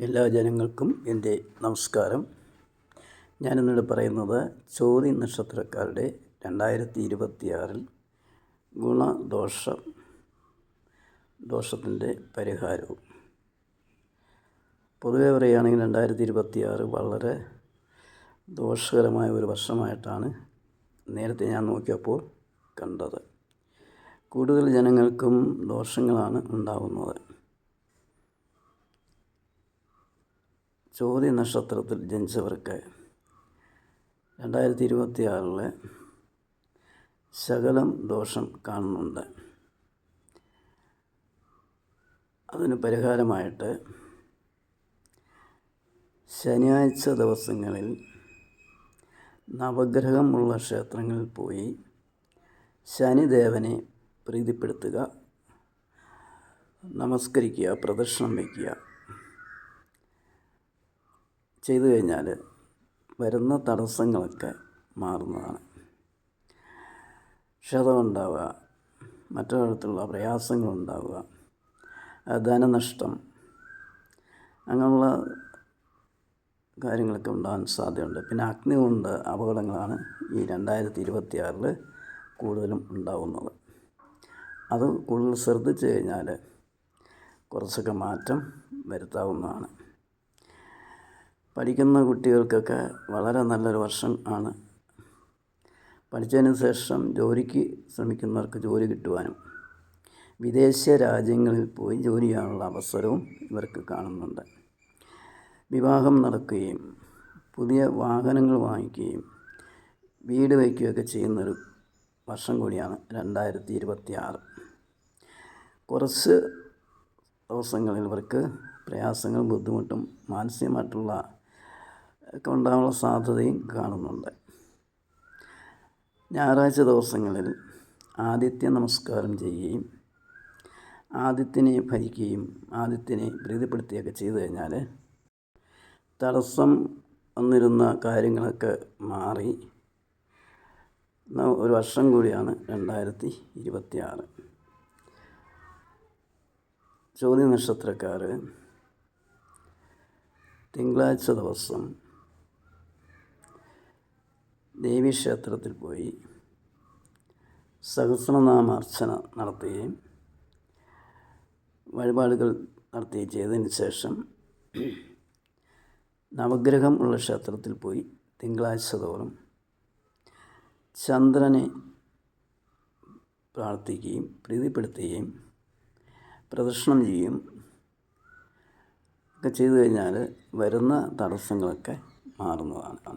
എല്ലാ ജനങ്ങൾക്കും എന്റെ നമസ്കാരം. ഞാനിന്നിവിടെ പറയുന്നത് ചോതി നക്ഷത്രക്കാരുടെ രണ്ടായിരത്തി ഇരുപത്തിയാറിൽ ഗുണദോഷ ദോഷത്തിന്റെ പരിഹാരവും. പൊതുവെ പറയുകയാണെങ്കിൽ രണ്ടായിരത്തി ഇരുപത്തിയാറ് വളരെ ദോഷകരമായ ഒരു വർഷമായിട്ടാണ് നേരത്തെ ഞാൻ നോക്കിയപ്പോൾ കണ്ടത്. കൂടുതൽ ജനങ്ങൾക്കും ദോഷങ്ങളാണ് ഉണ്ടാകുന്നത് ചോദ്യ നക്ഷത്രത്തിൽ ജനിച്ചവർക്ക് രണ്ടായിരത്തി ഇരുപത്തി ആറിലെ ശകലം ദോഷം കാണുന്നുണ്ട്. അതിന് പരിഹാരമായിട്ട് ശനിയാഴ്ച ദിവസങ്ങളിൽ നവഗ്രഹമുള്ള ക്ഷേത്രങ്ങളിൽ പോയി ശനിദേവനെ പ്രീതിപ്പെടുത്തുക നമസ്കരിക്കുക പ്രദക്ഷിണം വയ്ക്കുക. ചെയ്തു കഴിഞ്ഞാൽ വരുന്ന തടസ്സങ്ങളൊക്കെ മാറുന്നതാണ്. ക്ഷതമുണ്ടാവുക മറ്റു തരത്തിലുള്ള പ്രയാസങ്ങളുണ്ടാവുക ധനനഷ്ടം അങ്ങനെയുള്ള കാര്യങ്ങളൊക്കെ ഉണ്ടാകാൻ സാധ്യതയുണ്ട്. പിന്നെ അഗ്നി കൊണ്ട് അപകടങ്ങളാണ് ഈ രണ്ടായിരത്തി ഇരുപത്തി കൂടുതലും ഉണ്ടാവുന്നത്. അത് കൂടുതൽ ശ്രദ്ധിച്ചു കഴിഞ്ഞാൽ കുറച്ചൊക്കെ മാറ്റം വരുത്താവുന്നതാണ്. പഠിക്കുന്ന കുട്ടികൾക്കൊക്കെ വളരെ നല്ലൊരു വർഷം ആണ്. പഠിച്ചതിന് ശേഷം ജോലിക്ക് ശ്രമിക്കുന്നവർക്ക് ജോലി കിട്ടുവാനും വിദേശ രാജ്യങ്ങളിൽ പോയി ജോലി ചെയ്യാനുള്ള അവസരവും ഇവർക്ക് കാണുന്നുണ്ട്. വിവാഹം നടക്കുകയും പുതിയ വാഹനങ്ങൾ വാങ്ങിക്കുകയും വീട് വയ്ക്കുകയൊക്കെ ചെയ്യുന്നൊരു വർഷം കൂടിയാണ് രണ്ടായിരത്തി ഇരുപത്തി ആറ് കുറച്ച് ദിവസങ്ങളിൽ ഇവർക്ക് പ്രയാസങ്ങളും ബുദ്ധിമുട്ടും മാനസികമായിട്ടുള്ള ഒക്കെ ഉണ്ടാകാനുള്ള സാധ്യതയും കാണുന്നുണ്ട്. ഞായറാഴ്ച ദിവസങ്ങളിൽ ആദിത്യ നമസ്കാരം ചെയ്യുകയും ആദിത്യനെ ഭരിക്കുകയും ആദിത്യനെ പ്രീതിപ്പെടുത്തുകയൊക്കെ ചെയ്തു കഴിഞ്ഞാൽ തടസ്സം വന്നിരുന്ന കാര്യങ്ങളൊക്കെ മാറി. ഒരു വർഷം കൂടിയാണ് രണ്ടായിരത്തി ഇരുപത്തി ആറ് ചോദ്യ നക്ഷത്രക്കാർ തിങ്കളാഴ്ച ദിവസം ദേവീക്ഷേത്രത്തിൽ പോയി സഹസ്രനാമാർച്ചന നടത്തുകയും വഴിപാടുകൾ നടത്തുകയും ചെയ്തതിന് ശേഷം നവഗ്രഹം ഉള്ള ക്ഷേത്രത്തിൽ പോയി തിങ്കളാഴ്ച തോറും ചന്ദ്രനെ പ്രാർത്ഥിക്കുകയും പ്രീതിപ്പെടുത്തുകയും പ്രദർശനം ചെയ്യും ഒക്കെ ചെയ്തു കഴിഞ്ഞാൽ വരുന്ന തടസ്സങ്ങളൊക്കെ മാറുന്നതാണ്.